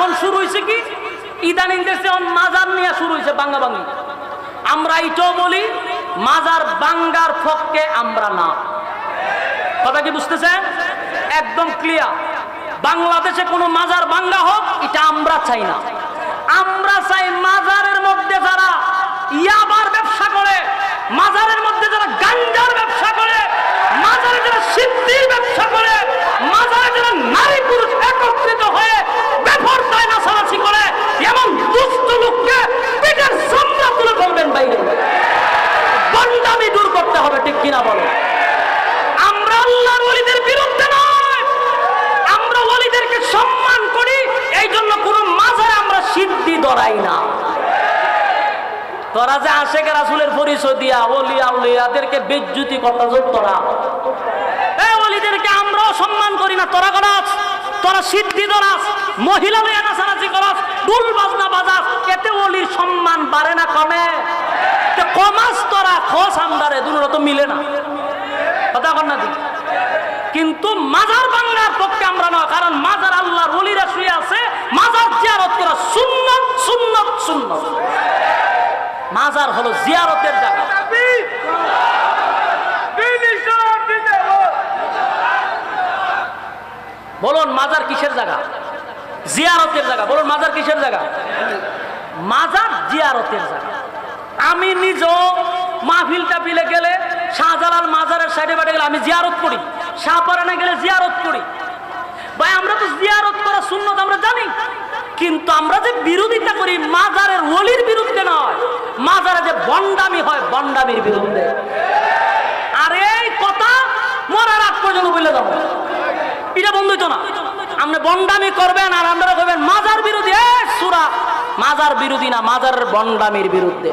এখন শুরু হয়েছে কি? ইদানিং দেশে মাজার নিয়ে শুরু হয়েছে বাঙ্গা বাঙ্গি আমরা এটাও বলি, মাজার বাঙ্গার পক্ষে আমরা না। কথা কি বুঝতেছেন? একদম ক্লিয়ার বাংলাদেশে কোনো মাজার বাঙ্গা হোক, এটা আমরা চাই না। আমরা চাই মাজারের মধ্যে যারা ইয়াবার ব্যবসা করে মাজারের মধ্যে যারা গাঞ্জার ব্যবসা করে মাজারে যারা সিদ্ধির ব্যবসা করে মাজারে যারা নারী পুরুষ একত্রিত হয়ে বেফরতায় নাচানাচি করে এমন দুষ্ট লোককে পিঠের সামনা তুলে ফেলবেন বাইরে বন্ডামি দূর করতে কিনা বলো। আমরা আল্লাহর ওলিদের বিরুদ্ধে নয়। আমরা ওলিদেরকে সম্মান করি এই জন্য কোন মাজারে আমরা সিদ্ধি ধরাই না। তোরা যে আশেখ রাসুলের পরিচয় দিয়া ওলি আউলিয়াদেরকে বেজ্জুতি কথা যোগ তোরা ওলিদেরকে আমরাও সম্মান করি না, তোরা করাস তোরা সিদ্ধি ধরাস, মহিলা লইয়া নাচানাচি করাস ডুল বাজনা বাজাস, এতে ওলির সম্মান বাড়ে না কমে। তো কমাস তোরা খোস আমদারে দুটো তো মিলে না। কথা কর না কিন্তু মাজার বাংলার পক্ষে আমরা নয়, কারণ মাজার আল্লাহর ওলিরা শুয়ে আছে, মাজার জিয়ারত করা সুন্নত সুন্নত সুন্নত। মাজার হলো জিয়ারতের জায়গা। বলুন, মাজার কিসের জায়গা? জিয়ারতের জায়গা। বলুন, মাজার কিসের জায়গা? মাজার জিয়ারতের জায়গা। আমি নিজেও মাহফিল টাফিলে গেলে শাহজালাল মাজারের সাইডে বাড়ি গেলে আমি জিয়ারত করি শাহপারানে গেলে জিয়ারত করি। ভাই, আমরা তো জিয়ারত করা সুন্নত, আমরা জানি। কিন্তু আমরা যে বিরোধিতা করি, মাজারের ওলির বিরুদ্ধে নয়, মাজারে যে বন্ডামি হয়, বন্ডামির বিরুদ্ধে। আর এই কথা মরার আগ পর্যন্ত বলে যাব এটা বন্ধ হইতো না। আপনি বন্ডামি করবেন আর আপনারা করবেন মাজার বিরোধী সুরা, মাজার বিরোধী না, মাজারের বন্ডামির বিরুদ্ধে।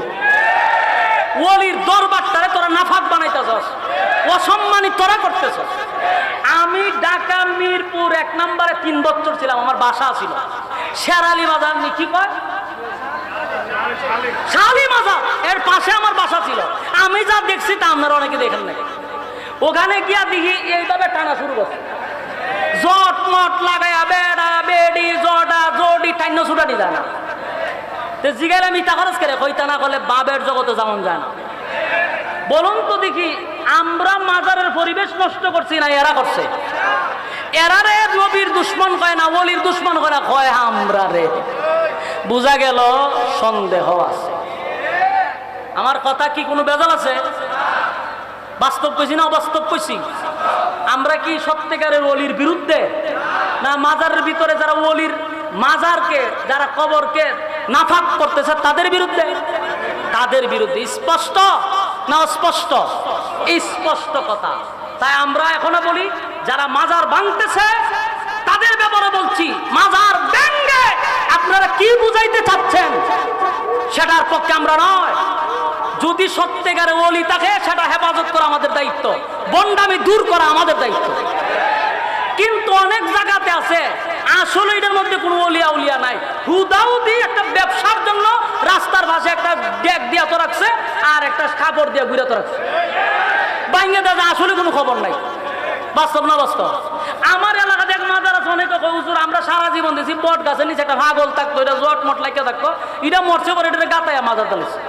ওলির দরবারটারে তোরা নাফাক বানাইতেছস। অসম্মানিত তোরা করতেছস। আমি ঢাকা, মিরপুর, এক নম্বরে তিন বছর ছিলাম, আমার বাসা ছিল। শেরালি বাজার, নি কি কয়? এর পাশে আমার বাসা ছিল। আমি যা দেখছি তা আপনারা অনেকে দেখেন নাই। ওখানে গিয়া দেখি এইভাবে টানা শুরু করছে। জট মট লাগাইয়া বেড়া, বেডি জটা জডি টাইন্য ছুটানি যায় না। তো জিগাইলে মিতা খরচ করে, কইতা না করলে বাবের জগতে যেমন যায় না। বলুন তো দেখি, আমরা মাজারের পরিবেশ নষ্ট করছি না, এরা করছে? এরা রে নবীর দুশ্মন কয় না, ওলির দুশ্মন কয় না, কয় আমরা রে। বুঝা গেল, সন্দেহ আছে। আমার কথা কি কোনো বেজাল আছে? বাস্তব কইছি না অবাস্তব কইছি? আমরা কি সত্যিকারের অলির বিরুদ্ধে? না মাজারের ভিতরে যারা অলির মাজারকে, যারা কবরকে নাফাক করতেছে, তাদের বিরুদ্ধে? তাদের বিরুদ্ধে স্পষ্ট না অস্পষ্ট স্পষ্ট কথা। তাই আমরা এখনও বলি, যারা মাজার ভাঙতেছে, তাদের ব্যাপারে বলছি, মাজার ব্যঙ্গে আপনারা কি বুঝাইতে চাচ্ছেন? সেটার পক্ষে আমরা নয়। যদি সত্যিকারে ওলি থাকে, সেটা হেফাজত করা আমাদের দায়িত্ব। বন্ডামি দূর করা আমাদের দায়িত্ব। কিন্তু অনেক জায়গাতে আছে, আসলে এটার মধ্যে কোনো অলিয়া উলিয়া নাই। হুদাউদি একটা ব্যবসার জন্য রাস্তার পাশে একটা ডেক দিয়া তো রাখছে, আর কাপড় দিয়ে ঘুরে তো রাখছে বাইঙ্গে দাদা আসলে কোনো খবর নাই। বাস্তব না বাস্তব? আমার এলাকাতে এক মাদারাস অনেক হুজুর, আমরা সারা জীবন দিয়েছি বট গাছের নিচে একটা ভাগল থাকতো, এটা জট মট লাগিয়ে থাকতো, এটা মরছে পরে এটা গাতায় মাদার দালিছে